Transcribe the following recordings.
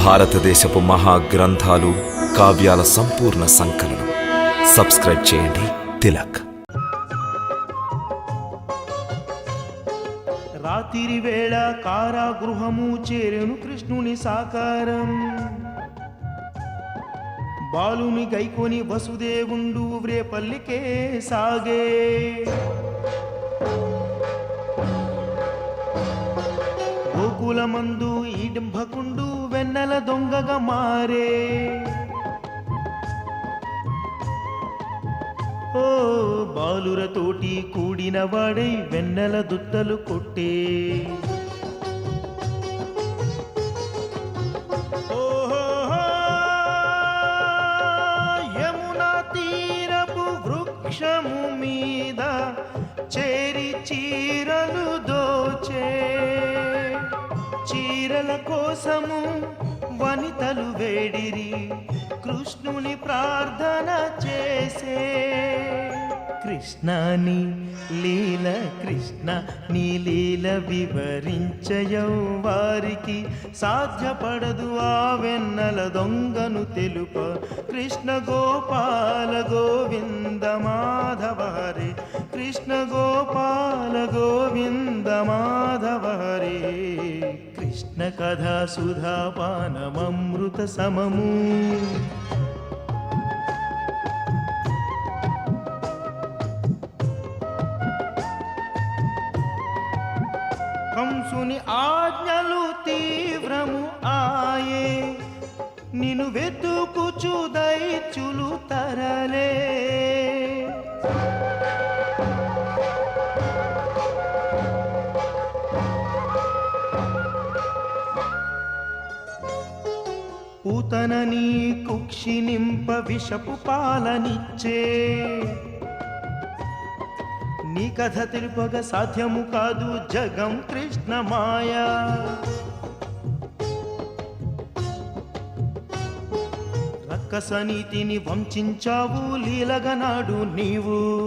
భారతదేశపు మహా గ్రంథాలు కావ్యాల సంపూర్ణ సంకలనం. సబ్స్క్రైబ్ చేయండి. తిలక్. రాత్రి వేళ కారాగృహము చేరెను కృష్ణుని సాకారం. బాలుని గైకొని వసుదేవుండు వ్రేపల్లికే సాగే. గోకులమందు ఈడింభకుండు వెన్నెల దొంగగా మారే. ఓ బాలురతోటి కూడిన వాడై వెన్నెల దుత్తలు కొట్టే. తీరపు వృక్షము మీద చేరి చీరలు దోచే. చీరల కోసము వనితలు వేడిరి కృష్ణుని ప్రార్థన చేసే. కృష్ణాని లీల కృష్ణ నీ లీల వివరించయౌ వారికి. సాధ్యపడదు ఆ వెన్నల దొంగను తెలుప కృష్ణ గోపాల గోవింద మాధవ హరే. కృష్ణ గోపాల గోవింద మాధవ హరే. కృష్ణ కథా సుధా పానమమృత సమము కంసుని ఆజ్ఞలు తీవ్రము ఆయే నిన్ను వెతుకుచు దైత్యులు తరలే. తన నీ కుక్షి నింప విషపు పాలనిచ్చే. నీ కథ తెలుపగ సాధ్యము కాదు జగం కృష్ణ మాయా. రక్కస నీతిని వంచావు లీలగనాడు నీవు.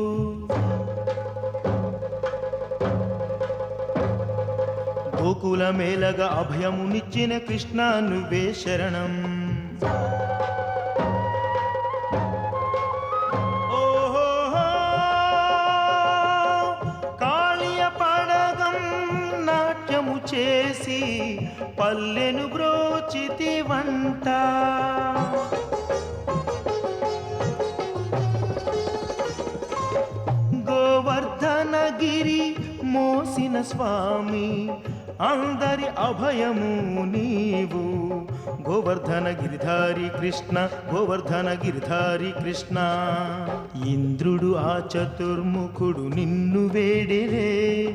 గోకుల మేలగా అభయమునిచ్చిన కృష్ణ నువ్వే శరణం. చేసి పల్లెను బ్రోచితి వంట. గోవర్ధనగిరి మోసిన స్వామి అందరి అభయము నీవు. గోవర్ధన గిరిధారి కృష్ణ గోవర్ధన గిరిధారి కృష్ణ. ఇంద్రుడు ఆ చతుర్ముఖుడు నిన్ను వేడిరే.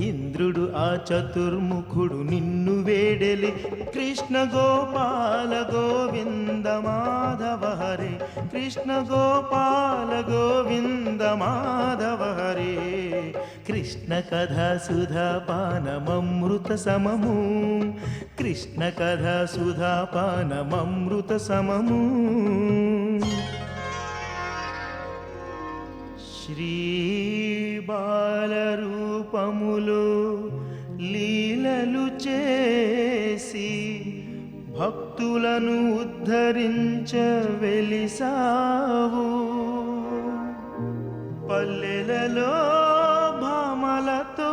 ఇంద్రుడు ఆ చతుర్ముఖుడు నిన్ను వేడెలి. కృష్ణ గోపాల గోవింద మాధవ హరే. కృష్ణ గోపాల గోవింద మాధవ హరే. కృష్ణ కథ సుధా పానమృత సమము. కృష్ణ కథ సుధా పానమృత సమము. శ్రీ బాలరూపములో లీలలు చేసి భక్తులను ఉద్ధరించ వెలిసావు. పల్లెలలో భామలతో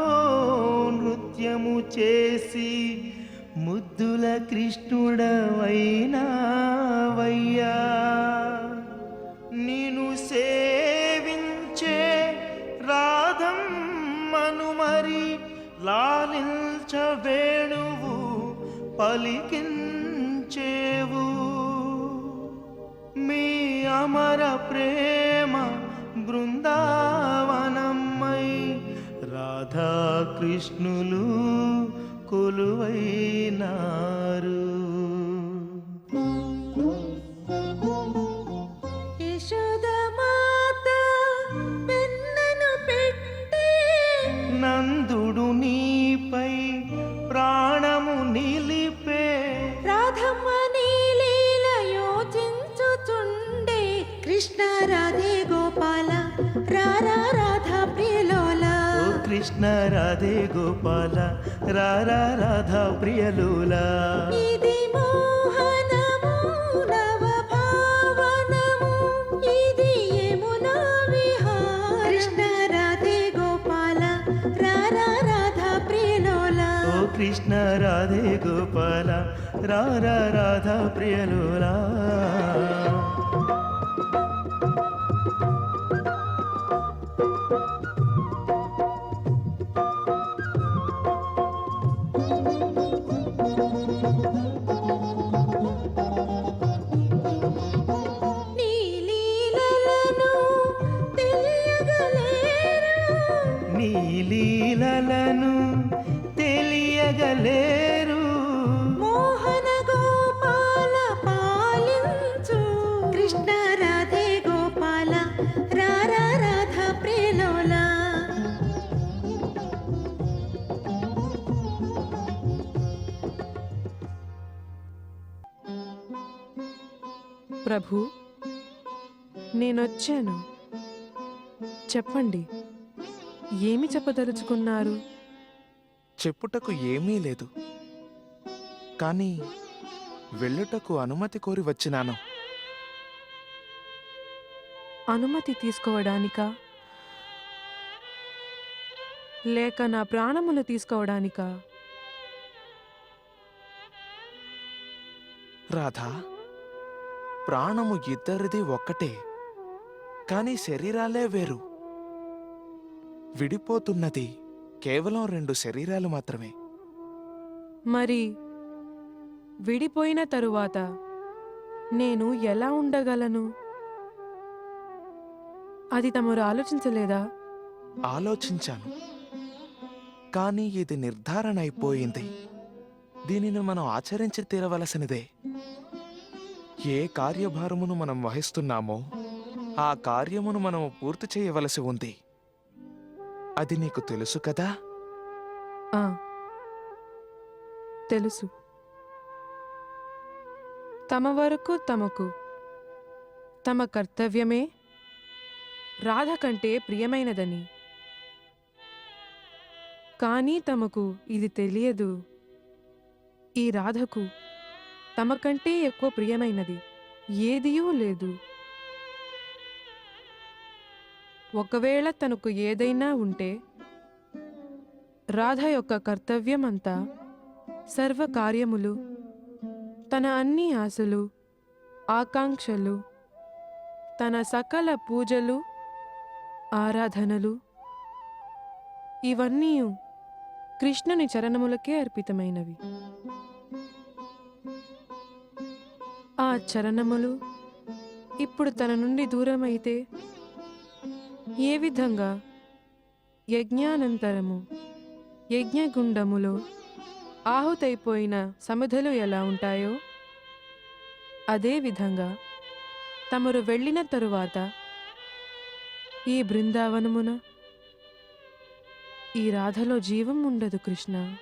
నృత్యము చేసి ముద్దుల కృష్ణుడవైనా వయ్యా వేణువు పలికించేవు. మీ అమర ప్రేమ బృందావనమ్మై రాధాకృష్ణులు కొలువైనారు. రాధే గోపాల రారా రాధా ప్రియలులా. కృష్ణ రాధే గోపాల రారా రాధా ప్రియలులా. లీలలను తెలియగలేరు. మోహన గోపాల పాలించు. కృష్ణ రాధే గోపాల రారా రాధా ప్రేలోలా. ప్రభు నేనొచ్చాను. చెప్పండి. ఏమి చెప్పదలుచుకున్నారు? చెప్పుటకు ఏమీ లేదు. కానీ వెళ్ళుటకు అనుమతి కోరి వచ్చినాను. అనుమతి తీసుకోవడానికా? లేక నా ప్రాణములు తీసుకోవడానికా? రాధా ప్రాణము ఇద్దరిది ఒక్కటే కాని శరీరాలే వేరు. విడిపోతున్నది. కేవలం రెండు శరీరాలు మాత్రమే. మరి విడిపోయిన తరువాత నేను ఎలా ఉండగలను? అది తమరు ఆలోచించలేదా? ఆలోచించాను. కానీ ఇది నిర్ధారణ అయిపోయింది. దీనిని మనం ఆచరించి తీరవలసినదే. ఏ కార్యభారమును మనం వహిస్తున్నామో ఆ కార్యమును మనం పూర్తి చేయవలసి ఉంది. అది నీకు తెలుసు కదా? ఆ, తెలుసు. తమ వరకు తమకు. తమ కర్తవ్యమే రాధ కంటే ప్రియమైనదని. కానీ తమకు ఇది తెలియదు. ఈ రాధకు తమ కంటే ఎక్కువ ప్రియమైనది ఏదియూ లేదు. ఒకవేళ తనకు ఏదైనా ఉంటే రాధ యొక్క కర్తవ్యం అంతా సర్వకార్యములు తన అన్ని ఆశలు ఆకాంక్షలు తన సకల పూజలు ఆరాధనలు ఇవన్నీ కృష్ణుని చరణములకే అర్పితమైనవి. ఆ చరణములు ఇప్పుడు తన నుండి దూరమైతే ఏ విధంగా? యజ్ఞానంతరము యజ్ఞగుండములో ఆహుతైపోయిన సమిధలు ఎలా ఉంటాయో? అదే విధంగా తమరు వెళ్ళిన తరువాత ఈ బృందావనమున ఈ రాధలో జీవం ఉండదు కృష్ణ.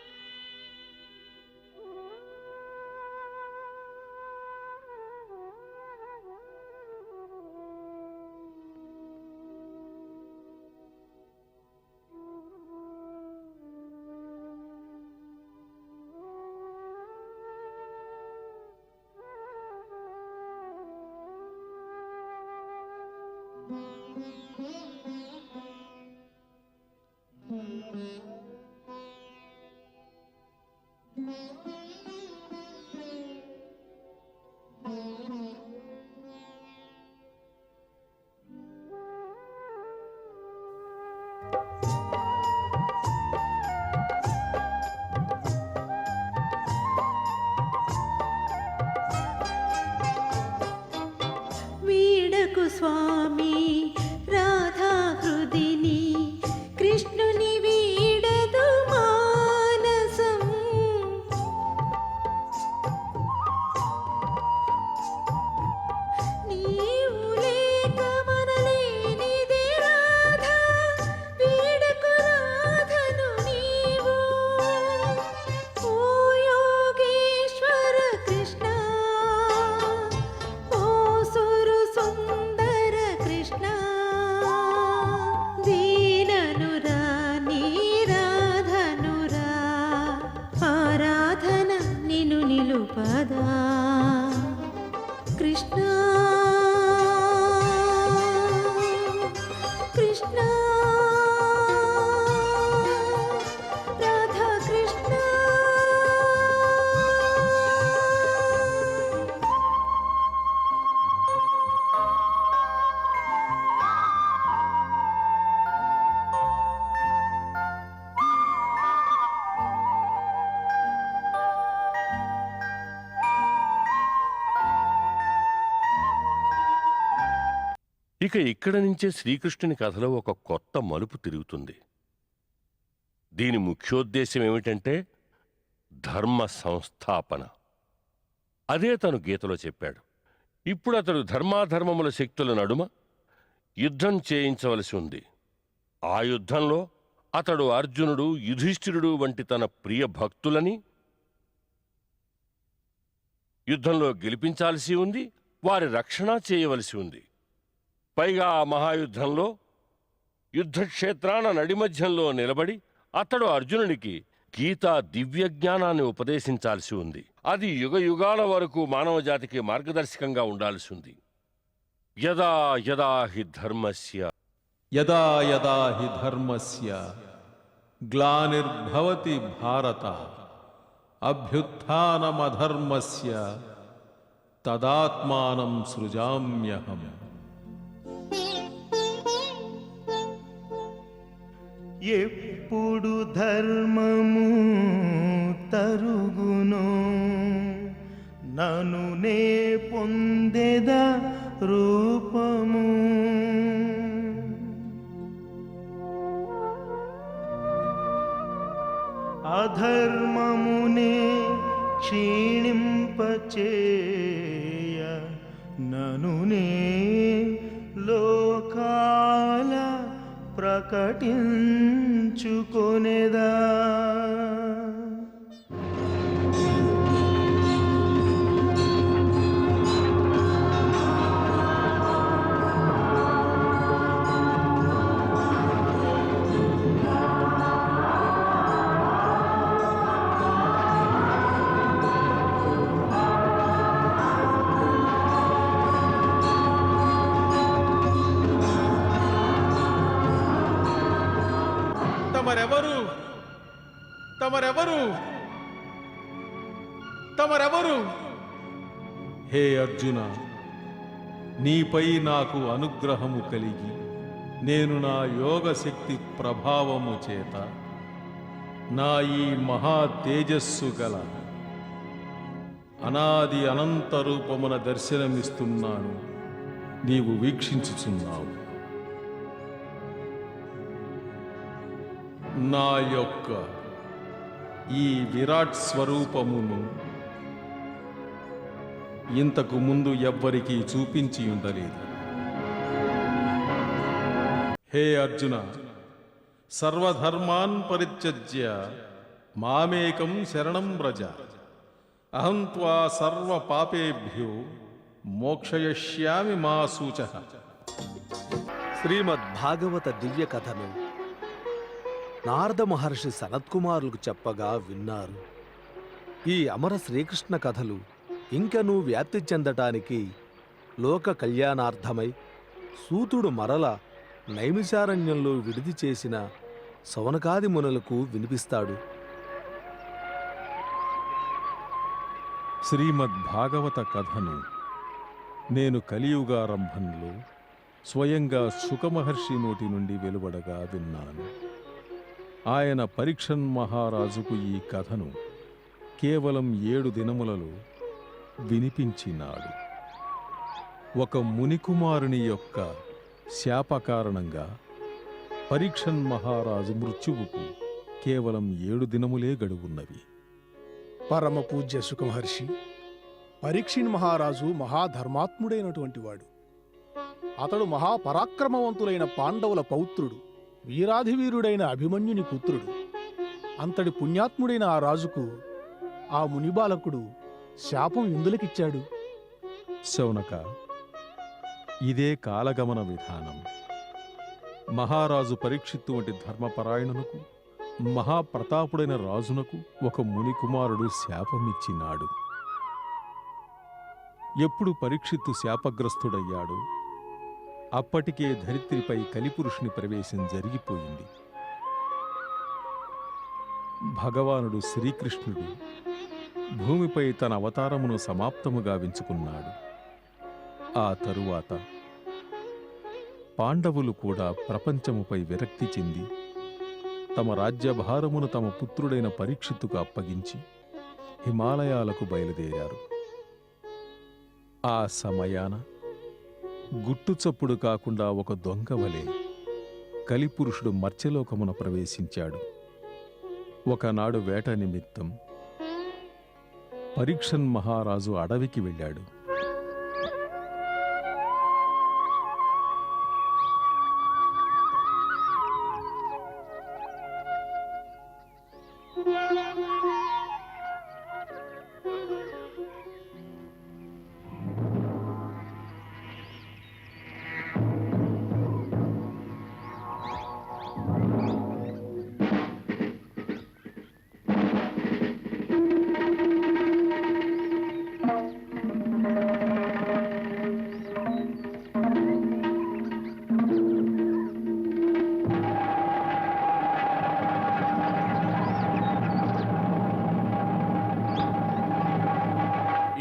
ఇక ఇక్కడ నుంచే శ్రీకృష్ణుని కథలో ఒక కొత్త మలుపు తిరుగుతుంది. దీని ముఖ్యోద్దేశం ఏమిటంటే ధర్మ సంస్థాపన. అదే తను గీతలో చెప్పాడు. ఇప్పుడు అతడు ధర్మాధర్మముల శక్తుల నడుమ యుద్ధం చేయించవలసి ఉంది. ఆ యుద్ధంలో అతడు అర్జునుడు యుధిష్ఠిరుడు వంటి తన ప్రియ భక్తులని యుద్ధంలో గెలిపించాల్సి ఉంది వారి రక్షణ చేయవలసి ఉంది. పైగా ఆ మహాయుద్ధంలో యుద్ధక్షేత్రాన నడిమధ్యంలో నిలబడి అతడు అర్జునునికి గీతా దివ్య జ్ఞానాన్ని ఉపదేశించాల్సి ఉంది. అది యుగ యుగాల వరకు మానవజాతికి మార్గదర్శకంగా ఉండాల్సి ఉంది. యదా యదా హి ధర్మస్య. యదా యదా హి ధర్మస్య. గ్లానిర్భవతి భారత. అభ్యుత్నమధర్మస్య తదాత్మానం సృజామ్యహం. ఎప్పుడు ధర్మము తరుగును? నను నే పొందెద రూపము. అధర్మమునే క్షీణింపచేయ. ననునే లోకా ప్రకటించుకొనేదా? తమరెవరు? తమరెవరు? హే అర్జున నీపై నాకు అనుగ్రహము కలిగి నేను నా యోగ శక్తి ప్రభావము చేత నా ఈ మహా తేజస్సు గల అనాది అనంత రూపమున దర్శనమిస్తున్నాను నీవు వీక్షించుచున్నావు. నా యొక్క ఈ విరాట్ స్వరూపమును ఇంతకు ముందు ఎవ్వరికీ చూపించి ఉండలేదు హే అర్జున సర్వధర్మాన్ పరిత్యజ్య మామేకం శరణం వ్రజ. అహం త్వా సర్వ పాపేభ్యో మోక్షయిష్యామి మా సూచ. శ్రీమద్భాగవత దివ్య కథను నారద మహర్షి సనత్కుమారులకు చెప్పగా విన్నారు. ఈ అమర శ్రీకృష్ణ కథలు ఇంకనూ వ్యాప్తి చెందటానికి లోక కళ్యాణార్థమై సూతుడు మరల నైమిషారణ్యంలో విడిది చేసిన సవనకాది మునులకు వినిపిస్తాడు. శ్రీమద్ భాగవత కథను నేను కలియుగారంభంలో స్వయంగా సుఖమహర్షి నోటి నుండి వెలువడగా విన్నాను. ఆయన పరీక్షన్ మహారాజుకు ఈ కథను కేవలం ఏడు దినములలో వినిపించినాడు. ఒక మునికుమారుని యొక్క శాప కారణంగా పరీక్షన్ మహారాజు మృత్యువుకు కేవలం ఏడు దినములే గడువున్నవి. పరమ పూజ్య సుఖమహర్షి పరీక్షిణ్ మహారాజు మహాధర్మాత్ముడైనటువంటి వాడు. అతడు మహాపరాక్రమవంతులైన పాండవుల పౌత్రుడు. వీరాధివీరుడైన అభిమన్యుని పుత్రుడు. అంతటి పుణ్యాత్ముడైన ఆ రాజుకు ఆ మునిబాలకుడు శాపం ఇందులకిచ్చాడు శౌనక ఇదే కాలగమన విధానం. మహారాజు పరీక్షిత్తు వంటి ధర్మపరాయణునకు మహాప్రతాపుడైన రాజునకు ఒక మునికుమారుడు శాపమిచ్చినాడు. ఎప్పుడు పరీక్షిత్తు శాపగ్రస్తుడయ్యాడు? అప్పటికే ధరిత్రిపై కలిపురుషుని ప్రవేశం జరిగిపోయింది. భగవానుడు శ్రీకృష్ణుడు భూమిపై తన అవతారమును సమాప్తము గావించుకున్నాడు. ఆ తరువాత పాండవులు కూడా ప్రపంచముపై విరక్తి చెంది తమ రాజ్యభారమును తమ పుత్రుడైన పరీక్షిత్తుకు అప్పగించి హిమాలయాలకు బయలుదేరారు. ఆ సమయాన గుట్టు చప్పుడు కాకుండా ఒక దొంగ వలె కలిపురుషుడు మర్చలోకమున ప్రవేశించాడు. ఒకనాడు వేట నిమిత్తం పరీక్షన్ మహారాజు అడవికి వెళ్ళాడు.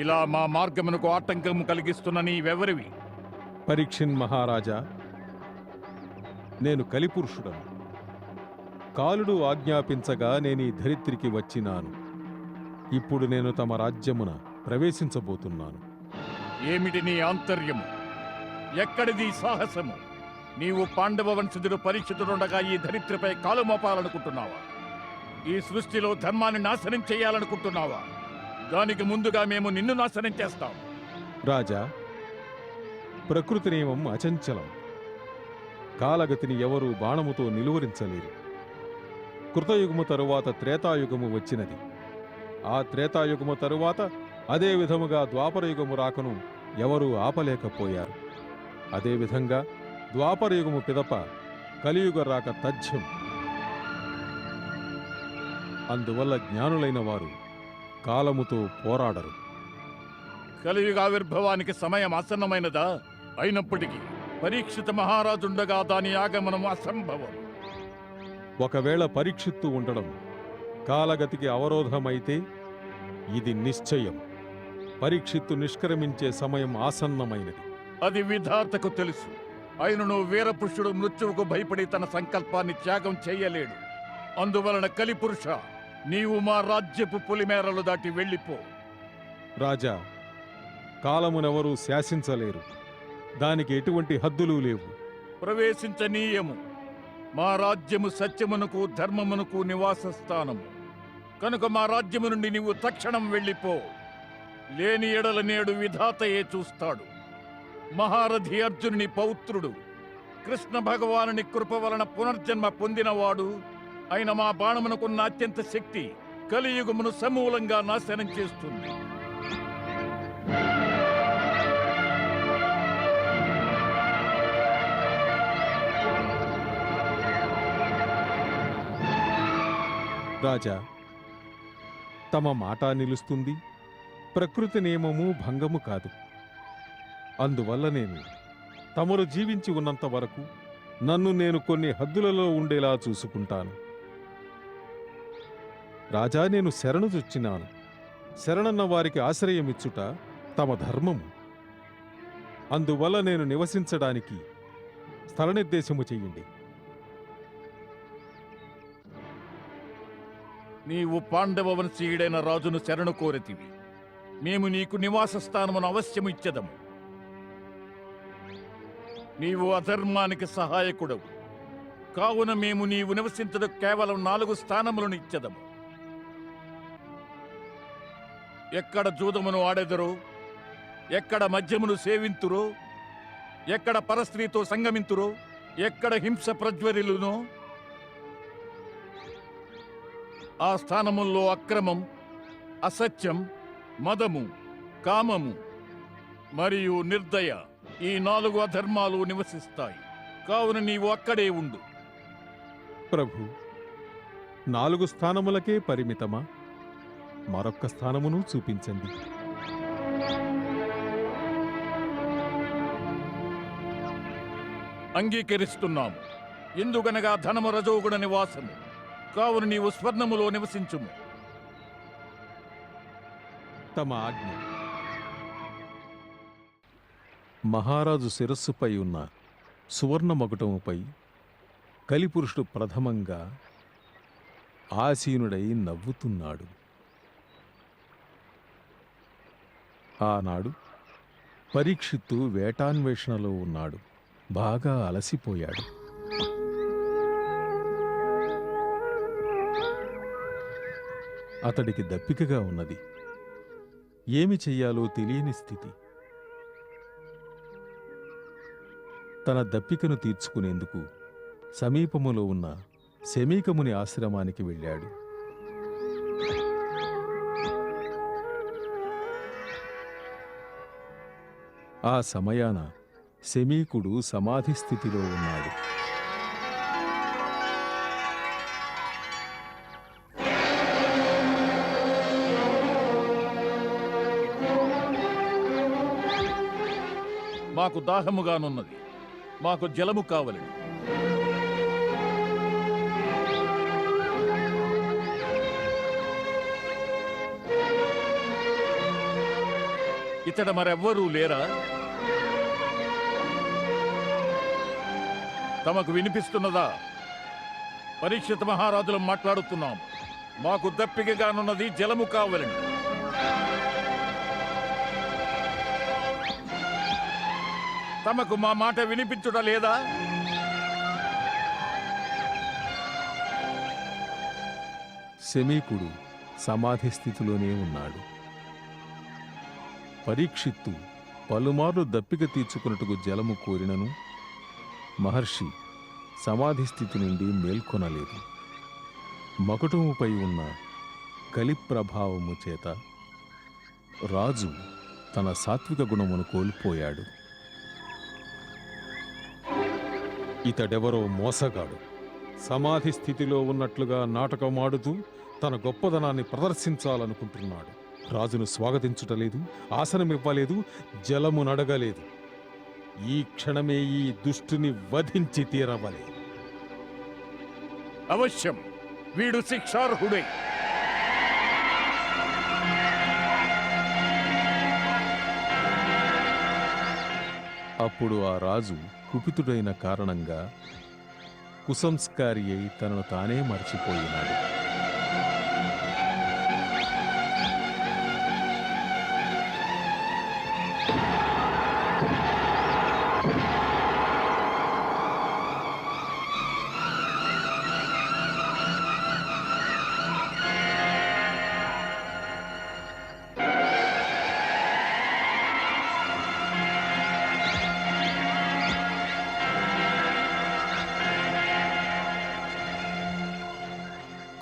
ఇలా మా మార్గమునకు ఆటంకము కలిగిస్తున్న నీవెవరివి? పరీక్షన్ మహారాజా నేను కలిపురుషుడను. కాలుడు ఆజ్ఞాపించగా నేను ఈ ధరిత్రికి వచ్చినాను. ఇప్పుడు నేను తమ రాజ్యమున ప్రవేశించబోతున్నాను. ఏమిటి నీ ఆంతర్యము? ఎక్కడిది సాహసము? నీవు పాండవ వంశజుడు పరీక్షితుడుండగా ఈ ధరిత్రిపై కాలు మోపాలనుకుంటున్నావా ఈ సృష్టిలో ధర్మాన్ని నాశనం చేయాలనుకుంటున్నావా? దానికి ముందుగా మేము నిన్ను నాశనం చేస్తాం. రాజా ప్రకృతి నియమం అచంచలం. కాలగతిని ఎవరూ బాణముతో నిలువరించలేరు. కృతయుగము తరువాత త్రేతాయుగము వచ్చినది. ఆ త్రేతాయుగము తరువాత అదే విధముగా ద్వాపరయుగము రాకను ఎవరూ ఆపలేకపోయారు. అదేవిధంగా ద్వాపరయుగము పిదప కలియుగ రాక తథ్యం. అందువల్ల జ్ఞానులైన వారు కాలముతో పోరాడరు. కలియుగ ఆవిర్భవానికి సమయం ఆసన్నమైనదా? అయినప్పటికీ పరీక్షిత మహారాజుండగా దాని ఆగమనం అసంభవం. ఒకవేళ పరీక్షిత్తు ఉండడం కాలగతికి అవరోధమైతే ఇది నిశ్చయం. పరీక్షిత్తు నిష్క్రమించే సమయం ఆసన్నమైనది. అది విధాతకు తెలుసు. ఆయనను వీరపురుషుడు మృత్యువుకు భయపడి తన సంకల్పాన్ని త్యాగం చేయలేడు. అందువలన కలిపురుష నీవు మా రాజ్యపు పులిమేరలు దాటి వెళ్ళిపో. రాజా కాలమునెవరూ శాసించలేరు. దానికి ఎటువంటి హద్దులు లేవు. ప్రవేశించనీయము. మా రాజ్యము సత్యమునకు ధర్మమునకు నివాస స్థానము. కనుక మా రాజ్యము నుండి నీవు తక్షణం వెళ్ళిపో. లేని ఎడల నేడు విధాతయే చూస్తాడు. మహారథి అర్జునుని పౌత్రుడు. కృష్ణ భగవానుని కృప వలన పునర్జన్మ పొందినవాడు అయిన మా బాణమునకున్న అత్యంత శక్తి కలియుగమును సమూలంగా నాశనం చేస్తుంది. రాజా తమ మాట నిలుస్తుంది ప్రకృతి నియమము భంగము కాదు. అందువల్ల నేను తమరు జీవించి ఉన్నంత వరకు నన్ను నేను కొన్ని హద్దులలో ఉండేలా చూసుకుంటాను. రాజా నేను శరణు చొచ్చినాను. శరణన్న వారికి ఆశ్రయమిచ్చుట తమ ధర్మము. అందువల్ల నేను నివసించడానికి స్థలనిర్దేశము చెయ్యండి నీవు పాండవ వంశీయుడైన రాజును శరణు కోరితివి. మేము నీకు నివాస స్థానమును అవశ్యము ఇచ్చదము. నీవు అధర్మానికి సహాయకుడవు. కావున మేము నీవు నివసించదు కేవలం నాలుగు స్థానములను ఇచ్చదము. ఎక్కడ జూదమును ఆడెదరో? ఎక్కడ మద్యమును సేవింతురు? ఎక్కడ పరస్త్రీతో సంగమింతురు? ఎక్కడ హింస ప్రజ్వరిలును? ఆ స్థానముల్లో అక్రమం అసత్యం మదము కామము మరియు నిర్దయ ఈ నాలుగు అధర్మాలు నివసిస్తాయి. కావున నీవు అక్కడే ఉండు. ప్రభు నాలుగు స్థానములకే పరిమితమా? మరొక్క స్థానమును చూపించండి. అంగీకరిస్తున్నాము. ఎందుకనగా ధనము రజోగుణ నివాసము. కావున నీవు స్వర్ణములో నివసించుము. తమ ఆజ్ఞ. మహారాజు శిరస్సుపై ఉన్న సువర్ణ మకుటముపై కలిపురుషుడు ప్రథమంగా ఆసీనుడై నవ్వుతున్నాడు. ఆనాడు పరీక్షిత్తు వేటాన్వేషణలో ఉన్నాడు. బాగా అలసిపోయాడు. అతడికి దప్పికగా ఉన్నది. ఏమి చెయ్యాలో తెలియని స్థితి. తన దప్పికను తీర్చుకునేందుకు సమీపములో ఉన్న శమీకముని ఆశ్రమానికి వెళ్ళాడు. ఆ సమయాన శమీకుడు సమాధి స్థితిలో ఉన్నాడు. మాకు దాహముగానున్నది. మాకు జలము కావలి ఇతడ మరెవ్వరూ లేరా? తమకు వినిపిస్తున్నదా? పరీక్షిత మహారాజులు మాట్లాడుతున్నాం. మాకు దప్పికగానున్నది జలము కావలని. తమకు మా మాట వినిపించుట లేదా? శమీకుడు సమాధి స్థితిలోనే ఉన్నాడు. పరీక్షిత్తు పలుమార్లు దప్పిక తీర్చుకున్నట్టుకు జలము కోరినను. మహర్షి సమాధి స్థితి నుండి మేల్కొనలేదు. మకుటముపై ఉన్న కలి ప్రభావము చేత రాజు తన సాత్విక గుణమును కోల్పోయాడు. ఇతడెవరో మోసగాడు. సమాధి స్థితిలో ఉన్నట్లుగా నాటకమాడుతూ తన గొప్పదనాన్ని ప్రదర్శించాలనుకుంటున్నాడు. రాజును స్వాగతించుటలేదు ఆసనమివ్వలేదు జలము నడగలేదు ఈ క్షణమే ఈ దుష్టుని వధించి తీరవలే. అవశ్యం. వీడు శిక్షార్హుడే. అప్పుడు ఆ రాజు కుపితుడైన కారణంగా కుసంస్కారి అయి తనను తానే మర్చిపోయినాడు.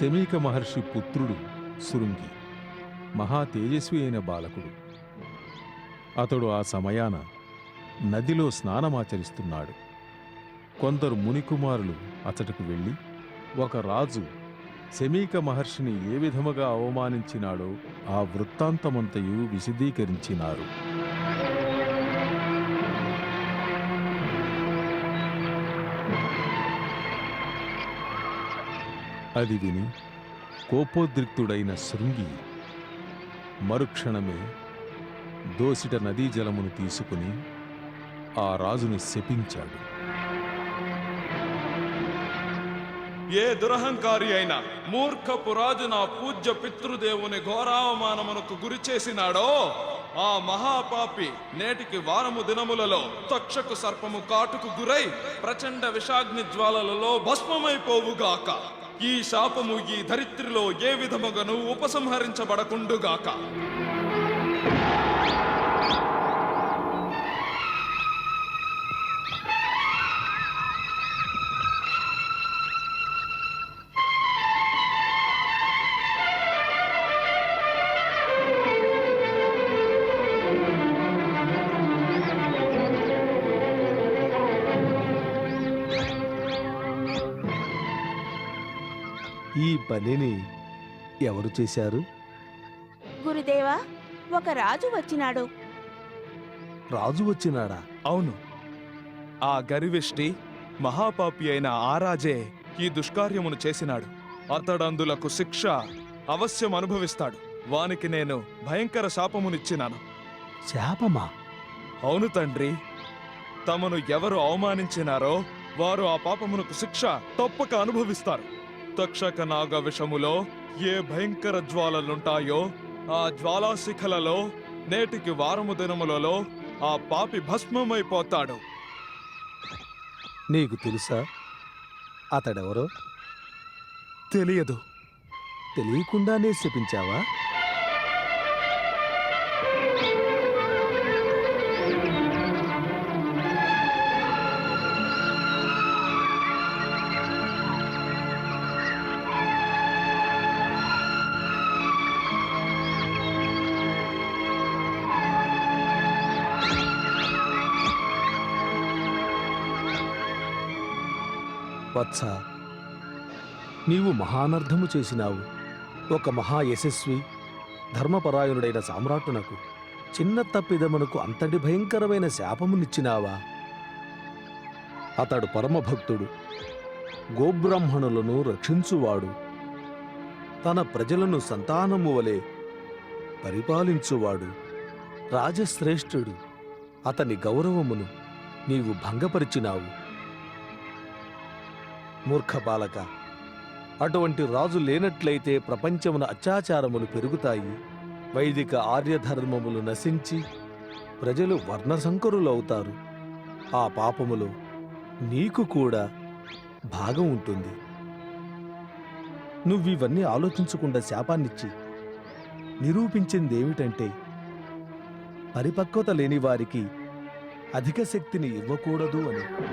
శమీక మహర్షి పుత్రుడు సురుంగి మహా తేజస్వి అయిన బాలకుడు. అతడు ఆ సమయాన నదిలో స్నానమాచరిస్తున్నాడు. కొందరు మునికుమారులు అతడికి వెళ్ళి ఒక రాజు శమీక మహర్షిని ఏ విధముగా అవమానించినాడో ఆ వృత్తాంతమంతయు విశదీకరించినారు. అది విని కోపోద్రిక్తుడైన శృంగి మరుక్షణమే దోసిట నదీ జలమును తీసుకుని ఆ రాజుని శపించాడు. ఏ దురహంకారి అయినా మూర్ఖపు రాజు నా పూజ్య పితృదేవుని ఘోరావమానమునకు గురి చేసినాడో ఆ మహాపాపి నేటికి వారము దినములలో తక్షకు సర్పము కాటుకు గురై ప్రచండ విషాగ్ని జ్వాలలలో భస్మమైపోవుగాక. ఈ శాపము ఈ ధరిత్రిలో ఏ విధముగాను ఉపసంహరించబడకుండుగాక. పనిని ఎవరు చేశారు? గురుదేవా ఒక రాజు వచ్చినాడు. రాజు వచ్చినాడా? అవును. ఆ గరివిష్టి మహాపాపి అయిన ఆ రాజే ఈ దుష్కార్యమును చేసినాడు. అతడందులకు శిక్ష అవశ్యం అనుభవిస్తాడు. వానికి నేను భయంకర శాపమునిచ్చినాను. శాపమా? అవును తండ్రి. తమను ఎవరు అవమానించినారో వారు ఆ పాపమునకు శిక్ష తప్పక అనుభవిస్తారు. తక్షక నాగ విషములో ఏ భయంకర జ్వాలలుంటాయో ఆ జ్వాలాశిఖలలో నేటికి వారము దినములలో ఆ పాపి భస్మమైపోతాడు. నీకు తెలుసా? అతడెవరో? తెలియదు. తెలియకుండానే శపించావా? వత్స నీవు మహానర్థము చేసినావు. ఒక మహా యశస్వి ధర్మపరాయణుడైన సామ్రాటునకు చిన్న తప్పిదమునకు అంతటి భయంకరమైన శాపమునిచ్చినావా? అతడు పరమభక్తుడు గోబ్రాహ్మణులను రక్షించువాడు. తన ప్రజలను సంతానము వలె పరిపాలించువాడు. రాజశ్రేష్ఠుడు అతని గౌరవమును నీవు భంగపరిచినావు. మూర్ఖ బాలక. అటువంటి రాజు లేనట్లయితే ప్రపంచమున అత్యాచారములు పెరుగుతాయి. వైదిక ఆర్యధర్మములు నశించి ప్రజలు వర్ణశంకరులవుతారు. ఆ పాపములో నీకు కూడా భాగం ఉంటుంది. నువ్వివన్నీ ఆలోచించకుండా శాపాన్నిచ్చి నిరూపించిందేమిటంటే పరిపక్వత లేని వారికి అధిక శక్తిని ఇవ్వకూడదు అని.